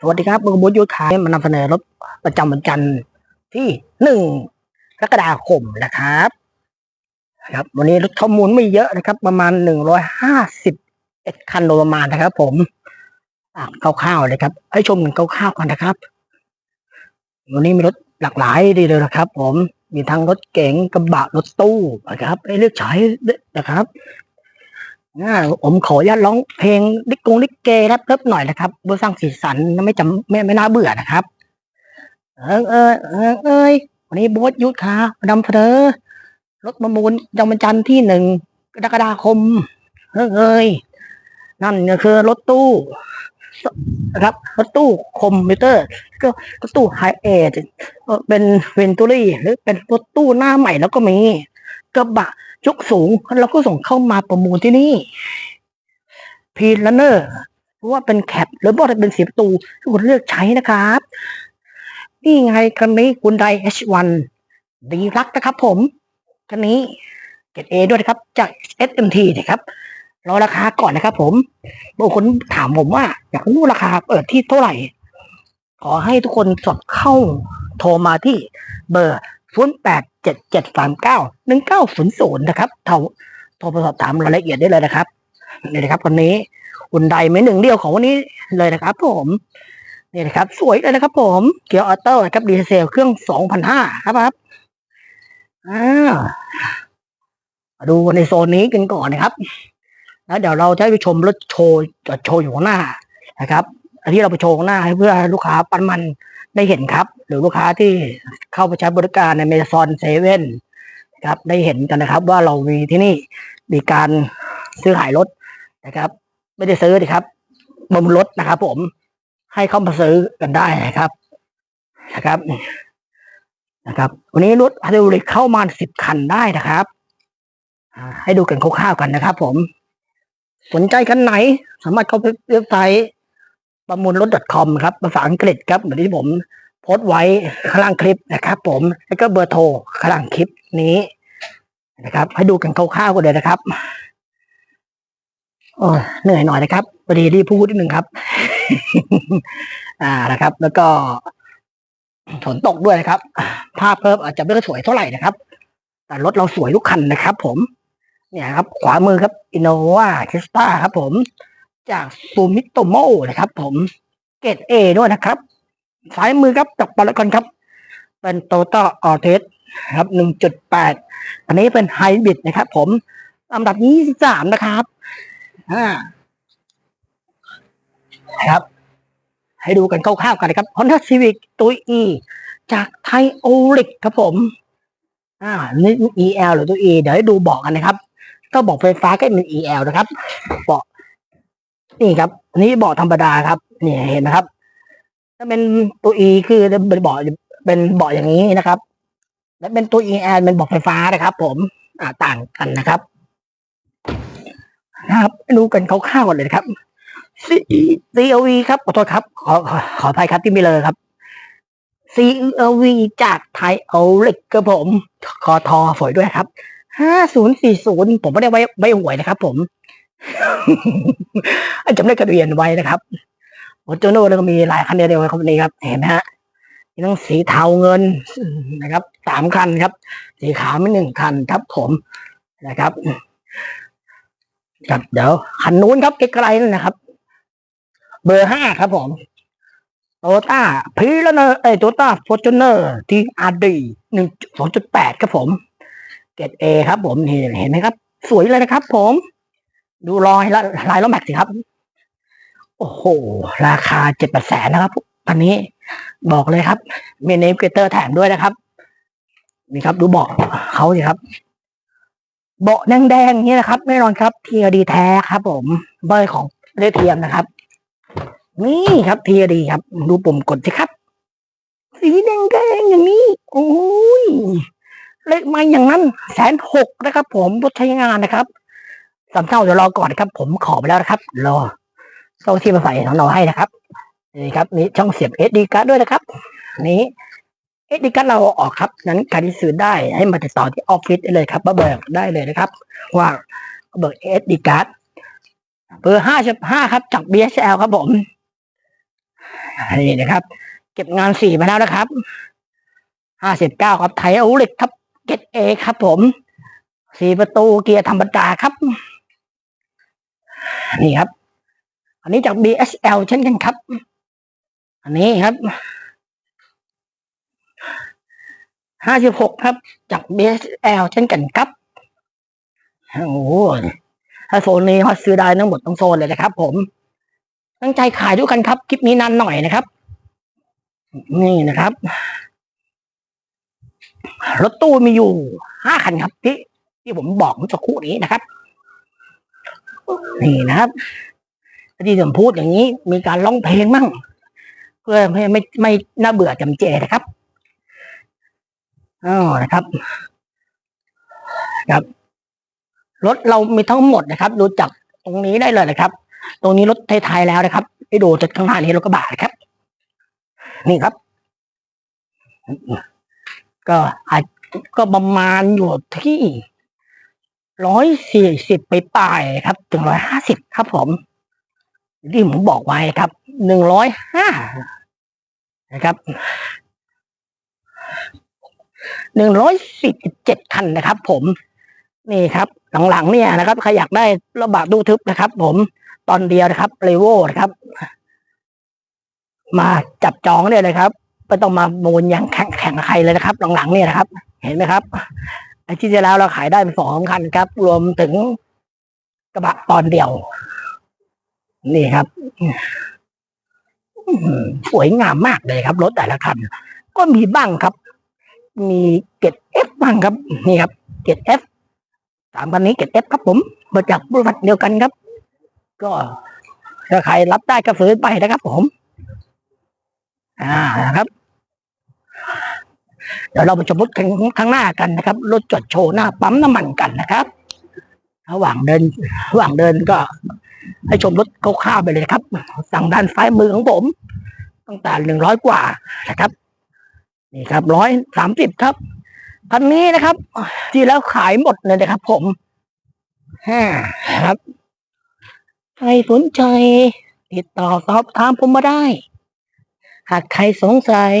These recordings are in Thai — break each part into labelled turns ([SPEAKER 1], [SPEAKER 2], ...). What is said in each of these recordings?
[SPEAKER 1] สวัสดีครับบุญบุญยุทธขายมานำเสนอรถประจำวันจันทร์ที่หนึ่งกรกฎาคมนะครับครับ วันนี้รถข้อมูลไม่เยอะนะครับ ประมาณหนึ่งร้อยห้าสิบเอ็ดคันโดยประมาณนะครับ ผมอ่านคร่าวๆเลยครับ ให้ชมกันคร่าวๆกันนะครับ วันนี้มีรถหลากหลายดีเลยนะครับ ผมมีทั้งรถเก๋งกระบะรถตู้นะครับให้เลือกใช้นะครับ อ่าผมขออนุญาตร้องเพลงลิกกงลิกเกแรปเลิฟหน่อยนะครับเพื่อสร้างสีสันไม่จำไม่ไม่น่าเบื่อนะครับ เออเออเออเอยวันนี้โบสยุทธค่ะนำเสนอรถประมูลจำวันจันทร์ที่หนึ่งกรกฎาคมเออเอยนั่นก็คือรถตู้นะครับรถตู้คอมพิวเตอร์ ก็รถตู้ไฮเอทเป็นเวนตูรี่หรือเป็นรถตู้หน้าใหม่แล้วก็มีกระบะ ยกสูงเราก็ส่งเข้ามาประมูลที่นี่พีลันเนอร์เพราะว่าเป็นแคปหรือว่าเป็นเสียประตูที่คุณเลือกใช้นะครับ นี่ไงคันนี้คุณได H1 ดีรักนะครับผมคันนี้เกรดเอด้วยนะครับ จาก SMT นะครับรอราคาก่อนนะครับผมบางคนถามผมว่า อยากรู้ราคาเปิดที่เท่าไหร่ ขอให้ทุกคนสดเข้าโทรมาที่เบอร์ 0 8 7 7 3 9 1 9 0 0 นะครับโทรโทรไปสอบถามรายละเอียดได้เลยนะครับนี่นะครับคนนี้อุ่นใดไม่หนึ่งเดียวของวันนี้เลยนะครับ ผมนี่นะครับสวยเลยนะครับ ผมเกียร์ออโต้นะครับดีเซลเครื่องสองพันห้าครับครับอ่ามาดูในโซนนี้กันก่อนนะครับ แล้วเดี๋ยวเราจะไปชมรถโชว์จอดโชว์อยู่ข้างหน้านะครับอันที่เราไปโชว์ข้างหน้าให้เพื่อลูกค้าปันมัน ได้เห็นครับ หรือลูกค้าที่เข้าไปใช้บริการในเมซอนเซเว่นครับได้เห็นกันนะครับ ว่าเรามีที่นี่มีการซื้อขายรถนะครับ ไม่ได้ซื้อนะครับบำรุงรถนะครับ ผมให้เข้ามาซื้อกันได้นะครับนะครับนะครับ วันนี้รถฮาร์ดลิเข้ามาสิบคันได้นะครับให้ดูกันคร่าวๆกันนะครับ ผม สนใจคันไหน สามารถเข้าไปเว็บไซต์ ประมูลรถ .com ครับภาษาอังกฤษครับเหมือนที่ผมโพสต์ไว้ข้างล่างคลิปนะครับผมแล้วก็เบอร์โทรข้างล่างคลิปนี้นะครับให้ดูกันคร่าวๆกันเลยนะครับโอ้เหนื่อยหน่อยนะครับพอดีรีพูดนิดนึงครับ อ่านะครับ แล้วก็ฝนตกด้วยนะครับ ภาพเพิ่มอาจจะไม่ค่อยสวยเท่าไหร่นะครับ แต่รถเราสวยทุกคันนะครับ ผม เนี่ยครับ ขวามือครับอินโนวาคริสตาครับผม จากซูมิโตโมนะครับ ผมเกรดเอด้วยนะครับซ้ายมือครับจากปาร์กอนครับ เป็นโตโต้ออเทสครับหนึ่งจุดแปดอันนี้เป็นไฮบริดนะครับ ผมลำดับยี่สิบสามนะครับอ่าครับ ให้ดูกันคร่าวๆกันนะครับ Honda Civic ตัว E จากไทโอลิกครับผม อ่า นี่ EL หรือตัว E เดี๋ยวให้ดูบอกกันนะครับ ก็บอกไฟฟ้าก็เป็น EL นะครับบาะ นี่ครับ อันนี้เบาะธรรมดาครับนี่เห็นนะครับ ถ้าเป็นตัว E คือเป็นเบาะเป็นเบาะอย่างนี้นะครับ และเป็นตัว EL เป็นเบาะไฟฟ้านะครับ ผมอ่าต่างกันนะครับนะครับดูกันคร่าวๆกันเลยครับ CLV ครับขอโทษครับ ขอขออภัยครับที่ไม่เลยครับ CLV จากไทยเอาเล็กครับผมคอทอฝอยด้วยครับห้าศูนย์สี่ศูนย์ผมไม่ได้ไว้ไว้หวยนะครับ ผม จำได้กระเบียนไว้นะครับโอโจโน่แล้วก็มีหลายคันเดียวครับนี่ครับ เห็นไหมฮะมีทั้งสีเทาเงินนะครับสามคันครับ สีขาวไม่หนึ่งคันครับผมนะครับครับเดี๋ยวคันนู้นครับไกลๆนั่นนะครับ เบอร์ห้าครับผมโตต้าพีแล้วเนอร์เอ้โตต้าฟอร์จูเนอร์ที่อาร์ดีหนึ่งสองจุดแปดครับผมเกรดเอครับผมเห็นไหมครับ สวยเลยนะครับผม ดูรอยละลายล้อแม็กสิครับ โอ้โห ราคาเจ็ดแปดแสนนะครับอันนี้บอกเลยครับมีเนมเกเตอร์แถมด้วยนะครับ นี่ครับ ดูเบาะเขาสิครับ เบาะแดงๆนี่นะครับแน่นอนครับเทียดีแท้ครับ ผมเบอร์ของเลเทียมนะครับ นี่ครับเทียดีครับ ดูปุ่มกดสิครับ สีแดงๆอย่างนี้โอ้ยเลขมาอย่างนั้นแสนหกนะครับ ผมรถใช้งานนะครับ สามเท่าเดี๋ยวรอก่อนครับ ผมขอไปแล้วนะครับ รอเข้าที่มาใส่ของเราให้นะครับนี่ครับนี่ช่องเสียบเอสดีการ์ดด้วยนะครับ นี้เอสดีการ์ดเราออกครับ นั้นการที่ซื้อได้ให้มาติดต่อที่ออฟฟิศได้เลยครับมาเบิกได้เลยนะครับ ว่าเบิกเอสดีการ์ดเบอร์ห้าสิบห้าครับ จาก BSL ครับผมนี่นะครับ เก็บงานสี่มาแล้วนะครับห้าสิบเก้าครับไทยอาเหล็กครับเกตเอครับผมสี่ประตูเกียร์ธรรมดาครับ นี่ครับ อันนี้จาก BSL เช่นกันครับ อันนี้ครับห้าสิบหกครับ จาก BSL เช่นกันครับโอ้โหถ้าโซนนี้ฮอตซื้อได้ทั้งหมดทั้งโซนเลยนะครับ ผม ตั้งใจขายด้วยกันครับ คลิปนี้นานหน่อยนะครับ นี่นะครับ รถตู้มีอยู่ห้าคันครับที่ที่ผมบอกเมื่อสักครู่นี้นะครับ นี่นะครับที่ผมพูดอย่างนี้ มีการร้องเพลงมั่ง เพื่อไม่ไม่ไม่น่าเบื่อจำเจนะครับอ๋อนะครับ ครับรถเรามีทั้งหมดนะครับ ดูจากตรงนี้ได้เลยนะครับ ตรงนี้รถไทยๆแล้วนะครับไปดูจากข้างหน้านี้รถกระบะนะครับ นี่ครับ ก็อาจก็ประมาณอยู่ที่ ร้อยสี่สิบไปปลายครับถึงร้อยห้าสิบครับผมที่ผมบอกไว้ครับหนึ่งร้อยห้านะครับหนึ่งร้อยสี่สิบเจ็ดคันนะครับ ผมนี่ครับหลังๆเนี่ยนะครับใครอยากได้ระบาดดูทึบนะครับ ผมตอนเดียวนะครับเรโวนะครับ มาจับจองได้เลยครับไม่ต้องมาโมนยังแข่งแข่งใครเลยนะครับ หลังๆเนี่ยนะครับ เห็นไหมครับ ไอ้ที่ที่แล้วเราขายได้เป็นสองคันครับ รวมถึงกระบะตอนเดียว นี่ครับสวยงามมากเลยครับรถแต่ละคัน ก็มีบ้างครับ มีเกตเอฟบ้างครับ นี่ครับเกตเอฟสามคันนี้เกตเอฟครับผมมาจากบริษัทเดียวกันครับ ก็ถ้าใครรับได้ก็ซื้อไปนะครับผม อ่าครับ ดี๋ยวเราไปชมรถข้างหน้ากันนะครับรถจอดโชว์หน้าปั๊มน้ำมันกันนะครับ ระหว่างเดินระหว่างเดินก็ ให้ชมรถคร่าวๆไปเลยครับสั่งด้านซ้ายมือของผม ตั้งแต่หนึ่งร้อยกว่านะครับ นี่ครับร้อยสามสิบครับคันนี้นะครับ ที่แล้วขายหมดเลยนะครับ ผมฮ่าครับใครสนใจ ติดต่อสอบถามผมมาได้ หากใครสงสัย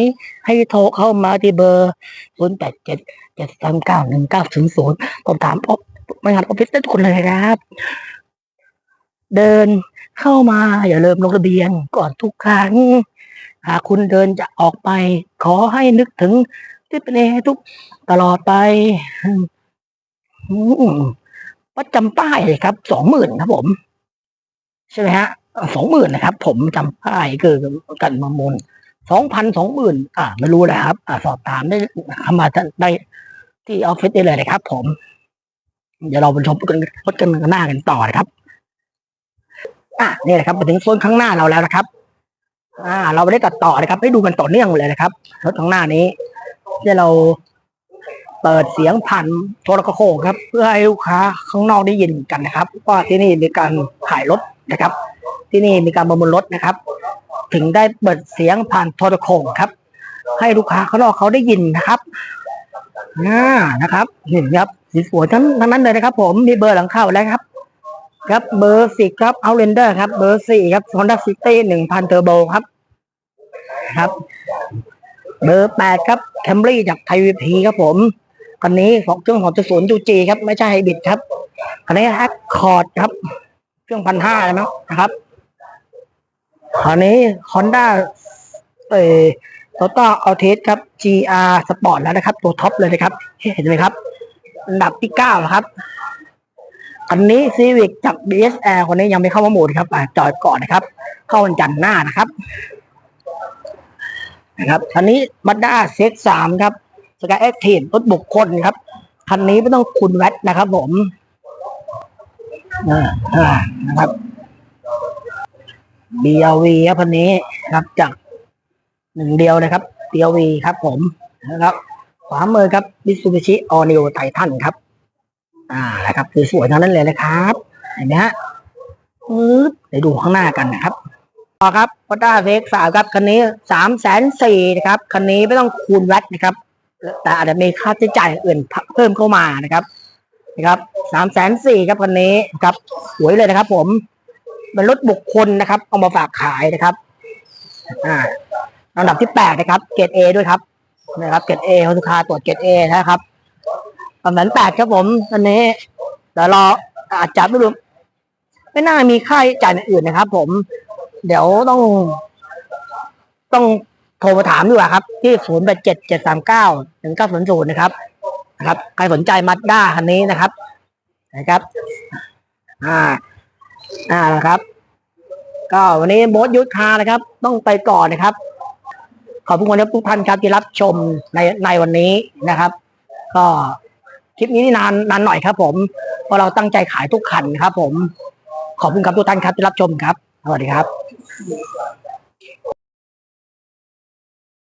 [SPEAKER 1] ให้โทรเข้ามาที่เบอร์ 0 8 7 7 3 9 1 9 0 0ผมถามพบไม่งานออฟฟิศได้ทุกคนเลยครับ เดินเข้ามาอย่าลืมลงทะเบียนก่อนทุกครั้ง หากคุณเดินจะออกไป ขอให้นึกถึงที่เป็นเอทุกตลอดไปวัดจำป้ายครับ สองหมื่นครับผม ใช่ไหมฮะสองหมื่นนะครับ ผมจำป้ายคือกันมามูล สองพันสองหมื่นอ่าไม่รู้นะครับ อ่าสอบถามได้เข้ามาได้ที่ออฟฟิศได้เลยนะครับ ผม เดี๋ยวเราไปชมกันรถกันหน้ากันต่อนะครับ อะนี่แหละครับมาถึงโซนข้างหน้าเราแล้วนะครับ อ่า เราไม่ได้ตัดต่อนะครับ ให้ดูกันต่อเนื่องเลยนะครับรถข้างหน้านี้ที่เราเปิดเสียงผ่านโทรโขงครับ เพื่อให้ลูกค้าข้างนอกได้ยินกันนะครับว่าที่นี่มีการขายรถนะครับ ที่นี่มีการประมูลรถนะครับ ถึงได้เปิดเสียงผ่านโทรโขงครับ ให้ลูกค้าข้างนอกเขาได้ยินนะครับอ่านะครับเห็นครับสีสวยทั้งทั้งนั้นเลยนะครับ ผมมีเบอร์หลังเข้าแล้วครับ ครับเบอร์สี่ครับเอาเรนเดอร์ครับ เบอร์สี่ครับ Honda City หนึ่งพันเทอร์โบครับ ครับ เบอร์แปดครับแคมรี่จากไทยวีพีครับผมคันนี้ของเครื่องของจะศูนย์จูจีครับ ไม่ใช่ไฮบริดครับคันนี้แอคคอร์ดครับ เครื่องพันห้าใช่ไหมนะครับ คันนี้ฮอนด้าเออโตโต้อัลเทสครับ GR Sport แล้วนะครับ ตัวท็อปเลยนะครับ เห็นไหมครับอันดับที่เก้านะครับ อันนี้ซีวิกจาก BSL คนนี้ยังไม่เข้ามาหมดครับจอดก่อนนะครับ เข้าวันจันทร์หน้านะครับนะครับคันนี้บัตด้าเซ็กสามครับสกายเอ็กทีนรถบุคคลครับ คันนี้ไม่ต้องคุณแวตนะครับผมนะครับ BLV ครับคันนี้ครับจากหนึ่งเดียวนะครับ BLV ครับผมนะครับขวามือครับ Mitsubishi All New Titan ครับ อ่านะครับสวยๆทั้งนั้นเลยนะครับเห็นไหมฮะปึ๊บไปดูข้างหน้ากันนะครับต่อครับพอด้าเวกสามครับคันนี้สามแสนสี่นะครับคันนี้ไม่ต้องคูณแวตนะครับ แต่อาจจะมีค่าใช้จ่ายอื่นเพิ่มเข้ามานะครับนะครับสามแสนสี่ครับคันนี้ครับสวยเลยนะครับผม เป็นรถบุคคลนะครับ เอามาฝากขายนะครับ อ่าลำดับที่แปดนะครับ เกรดเอด้วยครับ นะครับ เกรดเอฮอสุคาตรวจเกรดเอนะครับประมาณแปดครับผมอันนี้เดี๋ยวรออาจจะไม่รู้ไม่น่ามีค่าใช้จ่ายอื่นนะครับ ผม เดี๋ยวต้อง ต้องโทรมาถามดีกว่าครับ ที่ศูนย์แปดเจ็ดเจ็ดสามเก้าถึงเก้าศูนย์ศูนย์นะครับนะครับ ใครสนใจมัดด้าคันนี้นะครับ นะครับ อ่า อ่านะครับ ก็วันนี้โบสยุทธคานะครับ ต้องไปก่อนนะครับ ขอบคุณทุกท่านครับที่รับชมในในวันนี้นะครับ ก็คลิปนี้นี่นานนานหน่อยครับ ผมเพราะเราตั้งใจขายทุกขันครับ ผม ขอบคุณครับทุกท่านครับที่รับชมครับสวัสดีครับ